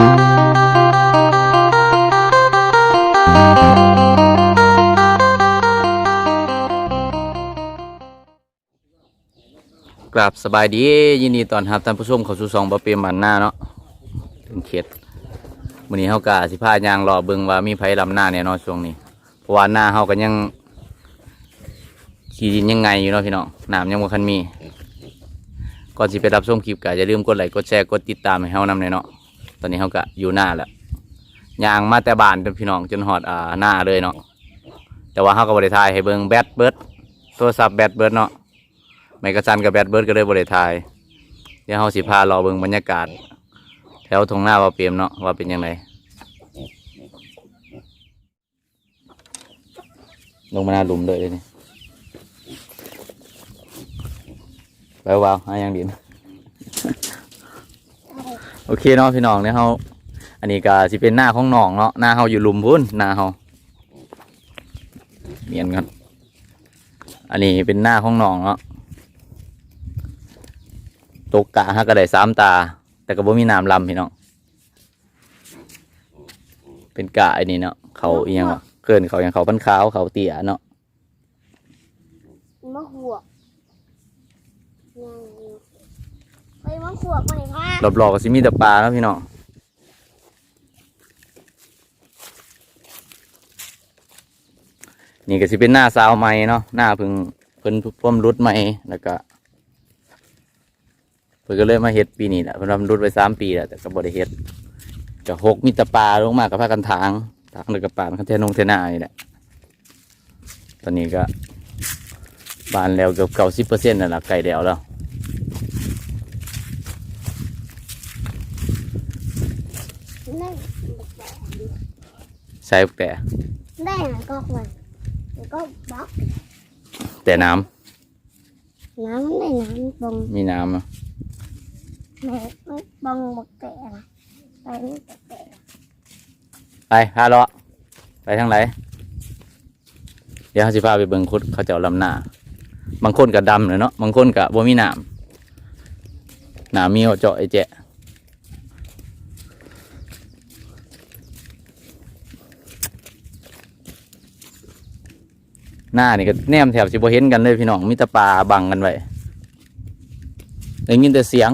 กราบสบายดียินดีตอนรับท่านผู้ชมเข้าสู่ซองบะเปียมันหน้าเนาะถึงเขตวันนี้เฮากะสิพายางรอเบิงว่ามีไผลำหน้าเนี่ยเนาะช่วงนี้เพราะว่าหน้าเฮากันยัง ขี้ดินยังไงอยู่เนาะพี่น้องน้ำยังบ่คันมีก่อนสิไปรับชมคลิปก็อย่าลืมกดไลค์กดแชร์กดติดตามให้เฮานำเลยเนาะ ตอนนี้เฮากะอยู่หน้าแล้วยางมาแต่บ้านจนพี่น้องจนฮอดอ่าหน้าเลยเนาะแต่ว่าเฮาก็บ่ได้ถ่ายให้เบิ่งแบตเบิดโทรศัพท์แบตเบิร์ดเนาะไม่กระซันกับแบดเบิร์ดก็เลยบริทาย เดี๋ยวเฮาสิพารอเบิ่งบรรยากาศ แถวทงหน้าว่าเปียมเนาะว่าเป็นยังไงลงมาหน้าหลุมเลยนี่ไปวาวหายังดิน โอเคเนาะพี่น้องเนี่ยเฮาอันนี้ก็สิเป็นหน้าของน้องเนาะหน้าเฮาอยู่ลุมพุ่นหน้าเฮาเมียนกันอันนี้เป็นหน้าของน้องเนาะตกกะฮะก็ได้สามตา แต่ก็บ่มีน้ำลำพี่น้องเป็นกะไอ้นี่เนาะเขาเอียงวะเกินเขาอย่างเขาพันขาวเขาเตี้ยเนาะมะหัวกยังอยู่ ไปมะหัวกมาเลยพ่อรอบๆก็สิมีแต่ปลาแล้วพี่น้องนี่ก็สิเป็นหน้าสาวใหม่เนาะหน้าเพิ่งเพิ่นพ่มรุดใหม่แล้วก็เพิ่นก็เลยมาเฮ็ดปีนี้แหละเพิ่นทำรุดไปสามปีแล้วแต่ก็บ่ได้เฮ็ดก็หกมีแต่ปลาลงมากับพากันทางทางเลยกับปลานคันเทนงเทนานี่แหละตอนนี้ก็บานแล้วเกือบเก้าสิบเปอร์เซ็นต์นั่นแหละไก่แล้วแล้ว นั่นใช้แต่ได้หนังก็ควรแล้วก็บล็อกแต่น้ำน้ำได้น้ำบงมีน้ำอะแม่บงบกแตะนะไปนี่บกแตะไปพาเลาะไปทางไหนเดี๋ยวเขาสิพาไปเบิ่งคุดเขาเจ้าลำหน้าบางคนก็ดำเลยเนาะบางคนก็บ่มีน้ำน้ำมีเอาเจาะไอ้แจะ หน้านี่ก็แนมแถบสิบเห็นกันเลยพี่น้องมีแต่ปลาบังกันไว้ได้ยินแต่เสียง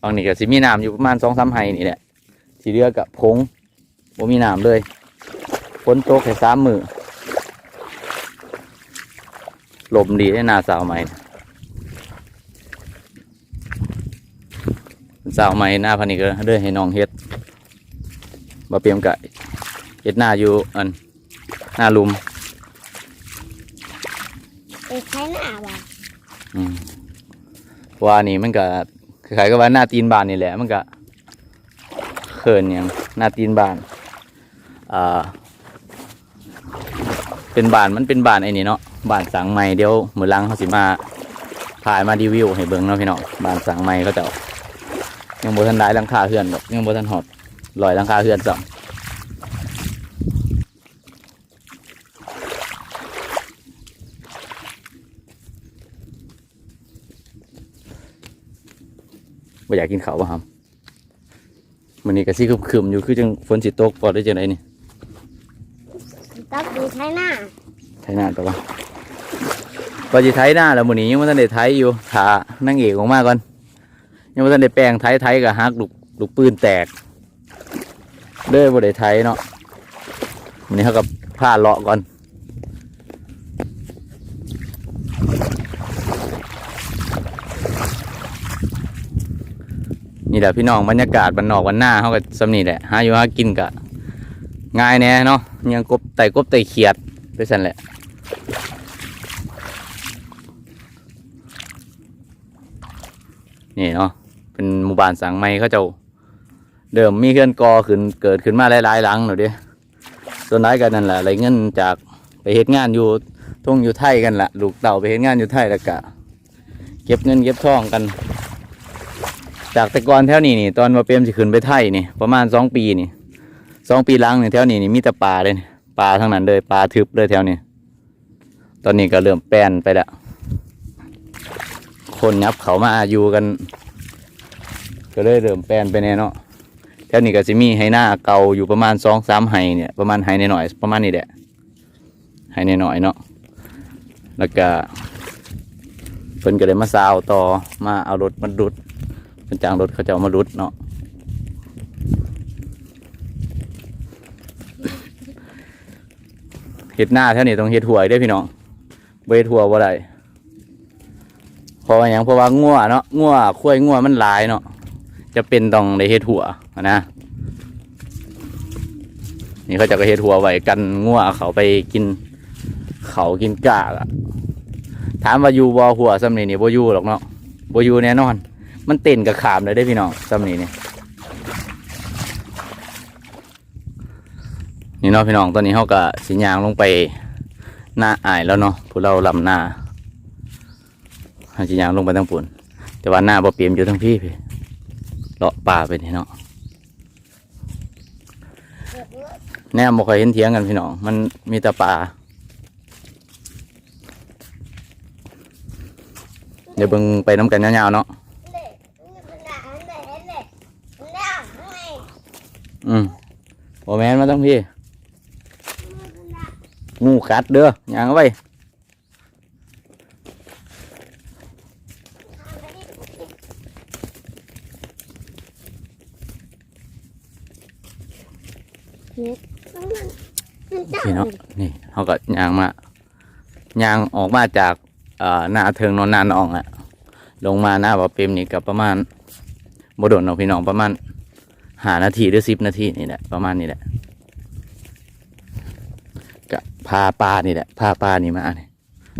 บางนี่ก็สิมีน้ำอยู่ประมาณสองสามไฮนี่แหละทีเหลือกับพงบ่มีน้ำเลยฝนตกแค่สามมือลมดีให้หนาสาวใหม่ สาวใหม่หน้าพันนี้ก็เด้อให้น้องเฮ็ดมาเปรียมกะเฮ็ดหน้าอยู่อันหน้าลุมไปใช้หน้าบ่ะอืมว่านี่มันก็คล้ายๆกับว่าหน้าตีนบานนี่แหละมันก็เขินอย่างหน้าตีนบานอ่าเป็นบานมันเป็นบานไอ้นี่เนาะบานสังใหม่เดี๋ยวมือหลังเขาสิมาถ่ายมารีวิวให้เบิ่งเนาะพี่น้องบานสังใหม่เขาเจะ ยังบ่ทันได้หลังคาเฮือนดอกยังบ่ทันหอดลอยหลังคาเฮือนจ้ะบ่อยากกินข้าวบ่ครับมันนี่ก็สิครึมๆอยู่คือจังฝนสิตกพอได้จังไดนี่ตับดูใช้หน้าไทยหน้าตัวว่าก็จะไทยหน้าแล้วมื้อนี้ยังบ่ทันได้ไทยอยู่ถานั่งเอกออกมาก่อน ยังบ่ทันได้แปลงไทยไทยก็ฮักลูกลูกปืนแตกเด้อบ่ได้ไทยเนาะมื้อนี้เฮาก็พาเลาะก่อนนี่แหละพี่น้องบรรยากาศบันนอกวันหน้าเขาก็สำนี่แหละหาอยู่หากินกะง่ายแน่เนาะยังกบไต่กบไต่เขียดไปสั่นแหละนี่เนาะ เป็นหมู่บ้านสังไม้เขาเจ้า เดิมมีเขื่อนกอขึ้นเกิดขึ้นมาหลายๆหลังหน่อยดิส่วนร้ายกันนั่นแหละอะไรเงินจากไปเฮ็ดงานอยู่ทุ่งอยู่ไทยกันละลูกเต่าไปเฮ็ดงานอยู่ไทยแล้วกะ เก็บเงินเก็บทองกัน จากแต่ก่อนแถวนี้นี่ ตอนมาเปรมสิขึ้นไปไทยนี่ประมาณสองปีนี่สองปีหลังนี่แถวนี้นี่มีแต่ปลาเลยนี่าทั้งนั้นเลยปลาทึบเลยแถวนี้ตอนนี้ก็เริ่มแปลนไปล้วคนยับเขามาอยู่กัน ก็เลยเริ่มแปลนไปแน่เนาะแถวนี้ก็สิมีไฮหน้าเก่าอยู่ประมาณสองสามไฮเนี่ยประมาณไฮนหน่อยๆประมาณนี้แหละไฮนหน่อยๆเนาะแล้วก็เพิ่นก็เลยมาซาวต่อมาเอารถมาดุดเพิ่นจ้างรถเขาจะเอามาดุดเนาะเห็ดหน้าแถวนี้ต้องเห็ดหัวอีกเด้พี่น้องบ่เฮ็ดหัวบ่ได้เพราะว่าหยังเพราะว่างัวเนาะงัวคุ้ยงัวมันหลายเนาะ จะเป็นต้องได้เฮ็ดหัวนะ นี่เขาจะก็เฮ็ดหัวไว้กันงัวเขาไปกิน เขากินกากอะถามว่าอยู่บ่หัวสำนีนี่บ่อยู่หรอกเนาะบ่อยู่แน่นอน มันเต้นกับขามเลยได้พี่น้องสำนีนี่นี่เนาะพี่น้องตอนนี้เขาก็สิยางลงไปหน้าอายแล้วเนาะผู้เราลำหน้าสิยางลงไปทั้งปุ่นแต่ว่าหน้าบ่เปียมอยู่ทั้งพี่พี่ เลาะป่าไปนี่เนาะแน่บ่ค่อยเห็นเถียงกันพี่น้อง มันมีแต่ป่า เดี๋ยวเบิ่งไปน้ำกันยาวๆเนาะ อืมโอแมนมาต้องพี่ งูกัดเด้อย่างเอาไว มันมันด่า พี่เนาะนี่เขาก็ย่างมาย่างออกมาจากเอ่อหน้าเทิงนอนนานอ่องอะลงมาหน้าบ่อเปรมนี่กับประมาณบ่โดนเนาะพี่น้องประมาณหานาทีหรือสิบนาทีนี่แหละประมาณนี้แหละกะพาปลานี่แหละพาปลานี่มาเนี่ย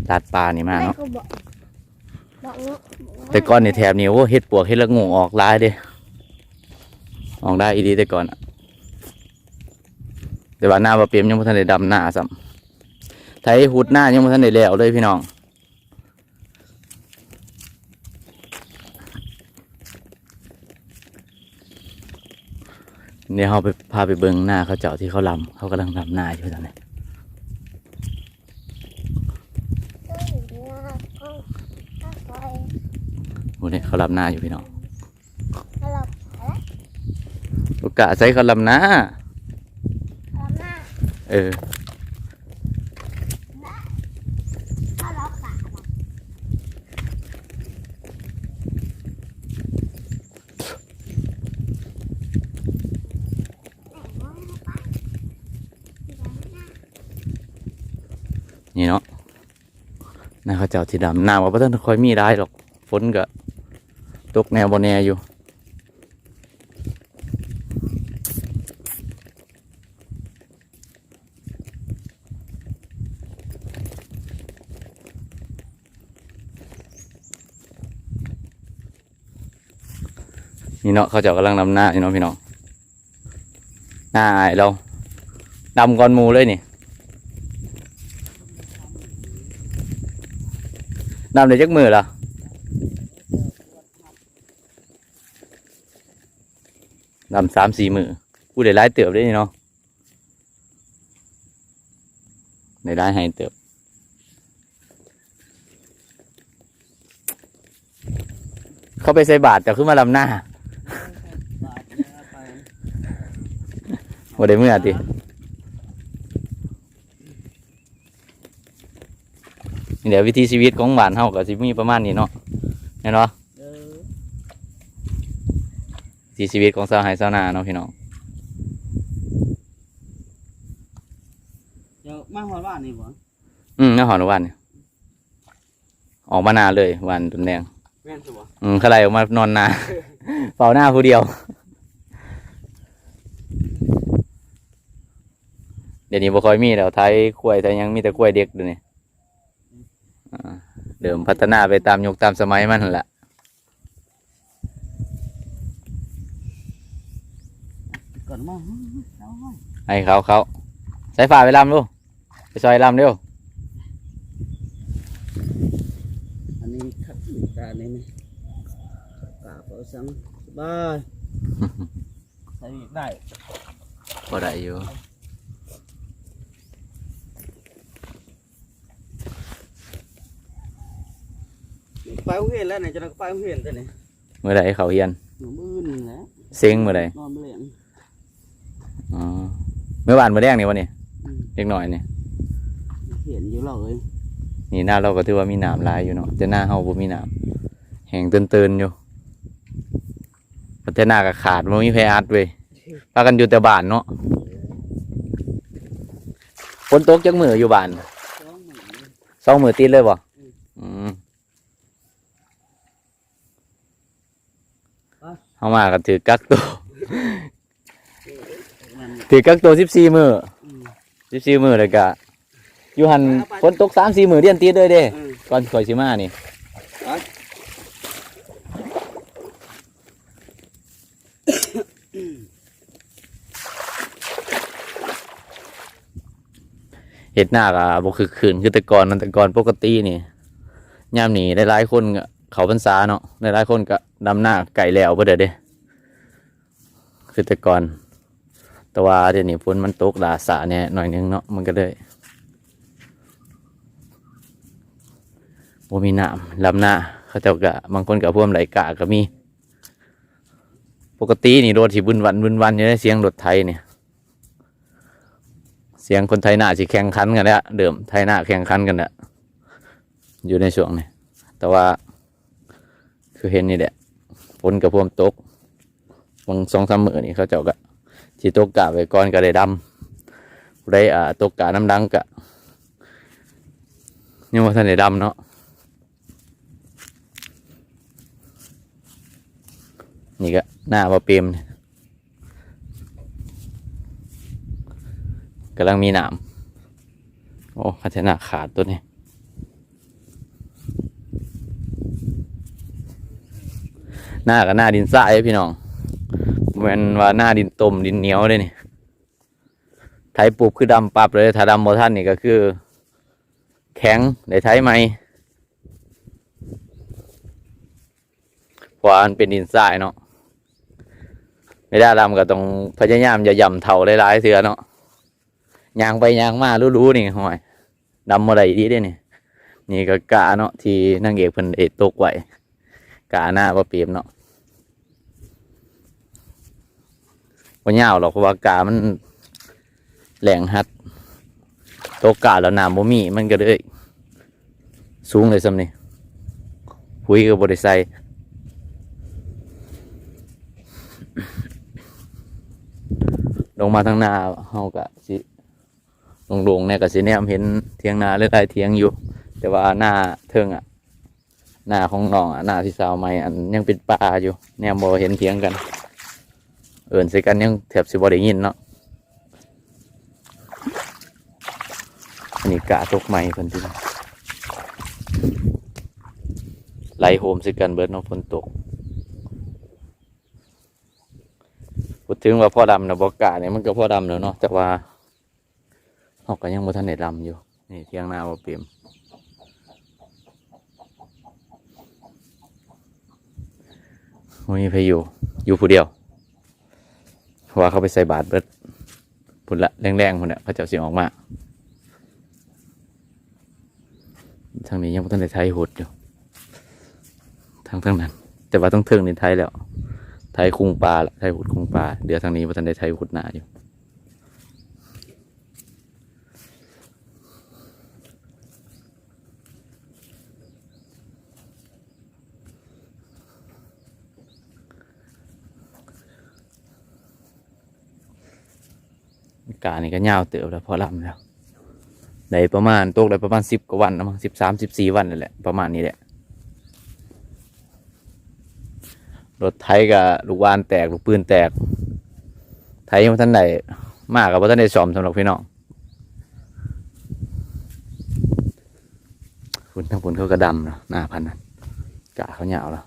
ตัดปลานี่มาเนาะเขาบอกบอกเนาะแต่ก่อนในแถบนี้โอ้เฮ็ดปวกเฮ็ดละงูออกหลายเด้ออกได้อีดีแต่ก่อนอะ แต่ว่าหน้าบ่เปรมยังบ่ทันได้ดำหน้าซ้ำไถหุดหน้ายังบ่ทันได้แล้วเลยพี่น้องเดี๋ยวเราไปพาไปเบิ่งหน้าเขาเจ้าที่เขาลำเขากำลังลำหน้าอยู่ตอนนี้ก็อยู่ในห้องห้องคอยโอ้เนี่ยเขาลำหน้าอยู่พี่น้องถ้าเราอะไรโอกาสใช้เขาลำหน้าทำหน้า เออนี่เนาะน้าเขาเจ้าที่ดำหน้าว่าพระท่านคอยมีได้หรอก ฝนก็ตกแนวบนแนวอยู่ นี่เนาะเขาเจ้ากำลังดำหน้านี่เนาะพี่น้องหน้าอเราดำก่อนมูเลยนี่ดำเลยจักมือละดำสามสี่มือกูได้ร้ายเติบได้นี่เนาะได้ร้ายให้เติบเขาไปใส่บาทจะขึ้นมาลำหน้า บ่ได้เมื่อตินี่เดี๋ยววิธีชีวิตของบ้านเฮาก็สิมีประมาณนี้เนาะแม่นบ่เออวิถีชีวิตของชาวไร่ชาวนาเนาะพี่น้องเดี๋ยวมาหอดบ้านนี่บ่อืมน้าหอนวันนี่ออกมานานเลยวันตุนแดงแม่นสิบ่อืมใครออกมานอนนา เฝ้าหน้าผู้เดียว ดี๋ยวนี้บ่ค่อยมีแล้วไทยกล้วยไทยยังมีแต่กล้วยเด็กเดี๋ยวนี้อ่าเดิมพัฒนาไปตามยุคตามสมัยมันนั่นแหละก่อนมาเอาไว้ให้เขาเขาใส่ฝ่าไปลำดูไปซอยลำเร็วอันนี้ขัดตานี่นี่กาเป๋าสังสบายใส่อีกได้บ่ได้อยู่ ไปโรงเรียนแล้วไหนจะไปโรงเรียนแต่ไหนเมื่อใดเขาเฮียนหนูมือนี่แหละเซ็งเมื่อใดนอนเรียนอ๋อเมื่อวานเมื่อแรกนี่วันนี้อืมเล็กหน่อยนี่เห็นอยู่เลยนี่หน้าเราก็ถือว่ามีหนามหลายอยู่เนาะแต่หน้าเฮาบ่มีหนามแห้งเตือนๆอยู่แต่หน้าก็ขาดบ่มีไผอัดเว้ยพากันอยู่แต่บ้านเนาะฝนตกจักมืออยู่บ้านสองหมื่นเลยสองมือติดเลยบ่อืม เฮามาก็ถือกักตัวนั่นน่ะถือกักตัว14มื้ออืม14มื้อแล้วก็อยู่หั่นฝนตก3-4มื้อเดือนติดเลยเด้อืมก่อนข่อยสิมานี่ไปเฮ็ดหน้าก็บ่คือคืนคือแต่ก่อนนั่นแต่ก่อนปกตินี่ยามนี้หลายๆคนก็ เขาพรรษาเนาะหลายๆคนก็ดำหน้าไก่แล้วเบิดเด้อเด้คือแต่ก่อนแต่ว่าเดี๋ยวนี้ฝนมันตกหลาสาเนี่ยหน่อยนึงเนาะมันก็เลยบ่มีน้ำลำหน้าเขาเจ้าก็บางคนก็พ่วมไหลกะก็มี ปกตินี่รถที่บุญวันบุญวันอยู่ในเสียงรถไทยเนี่ย เสียงคนไทยหน้าสิแข่งขันกันแล้วเดิมไทยหน้าแข่งขันกันแล้วอยู่ในช่วงนี้แต่ว่า คือเห็นนี่แหละฝนกับพวมตกบางสองสามมือนี่เขาเจ้าก็ที่ตกกะไว้ก่อนก็ได้ดำได้อ่าตกกะน้ำดังกะยังว่าท่านได้ดำเนาะนี่ก็หน้ามาเปรมกำลังมีหนามโอ้พัฒนาขาดตัวนี้ หน้ากับหน้าดินทรายพี่น้องแมันว่าหน้าดินตมดินเหนียวเลยนี่ไถปลูกคือดำปับเลยถ้าดำบ่ท่านนี่ก็คือ แข็งได้ไถไหมเพราะมันเป็นดินทรายเนาะไม่ได้ดำก็ต้องพยายามอย่าย่ำเท่าหลายๆเสือเนาะยางไปยางมารู้ๆนี่ห่วยดำอะไรดีเด้นี่นี่ก็กะเนาะที่นางเอกเพิ่นเอตกไว้ กาหน้าว่าเปียมเนาะว่าเหยาหรอกเพราะว่ากามันแหลงฮัดโตกกาแล้วน้ำบ่มีมันก็เลยสูงเลยสำนี่หุยก็บริใส่ลงมาทางนาเฮากะสิลงๆเนี่ยก็สิแนมเห็นเทียงนาหรือไรเทียงอยู่ แต่ว่าหน้าเทิงอะ หน้าของน้องอะหน้าที่สาวใหม่อันยังเป็นป่าอยู่แนวบ่เห็นเถียงกัน เอิ่นใส่กันยังแทบสิบ่ได้ยินเนาะอันนี้กะตกใหม่เพิ่นที่ไหลโหมใส่กันเบิดเนาะฝนตกพูดถึงว่าพ่อดำนะบอกกะเนี่ยมันก็พ่อดำแล้วเนาะแต่ว่าเขาก็ยังบ่ทันได้ดำอยู่นี่เที่ยงหน้าบ่เปรียม ไม่มีใครอยู่อยู่ผู้เดียว เพราะว่าเขาไปใส่บาตรเบิดพุ่นละแรงๆพุ่นละเขาจะเสียงออกมาทางนี้ยังไม่ต้องได้ไทยหดอยู่ทางทางนั้น แต่ว่าต้องเทิงในไทยแล้วไทยคุงปลาละไทยหุดคุงปลาเดี๋ยวทางนี้ไม่ต้องได้ไทยหุดหนาอยู่ กานี่ก็ยาวเติบแล้วพอลำแล้วได้ประมาณตกได้ประมาณสิบกว่าวันนะมั้งสิบสามสิบสี่วันนั่นแหละประมาณนี้แหละรถไทยกับลูกวานแตกลูกปืนแตก ไทยยังท่านใดมากกับว่าท่านได้สอมสำหรับพี่น้องคุณทั้งคุณเขากระดำเนาะหน้าพันนั้นกะเขาเหยาวแล้ว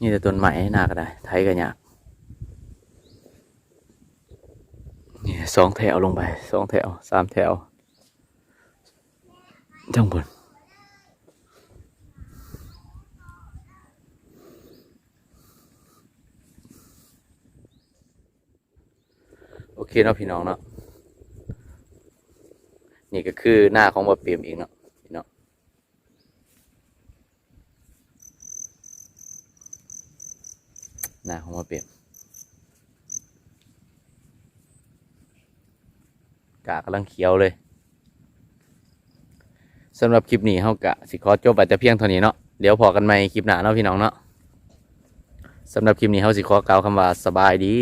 นี่แต่ต้นไม้ให้หนาก็ได้ไทยก็ยากนี่สองแถวลงไปสองแถวสามแถวจังบนโอเคเนาะพี่น้องเนาะนี่ก็คือหน้าของบ่เปียมเองเนาะหน้าข อเปียมกากำลังเขียวเลยสำหรับคลิปนี้เฮากะสิขอจบไปแต่เพียงเท่านี้เนาะเดี๋ยวพอกันใหม่คลิปหน้าเนาะพี่น้องเนาะสำหรับคลิปนี้เฮาสิขอกล่าวคำว่าสบายดี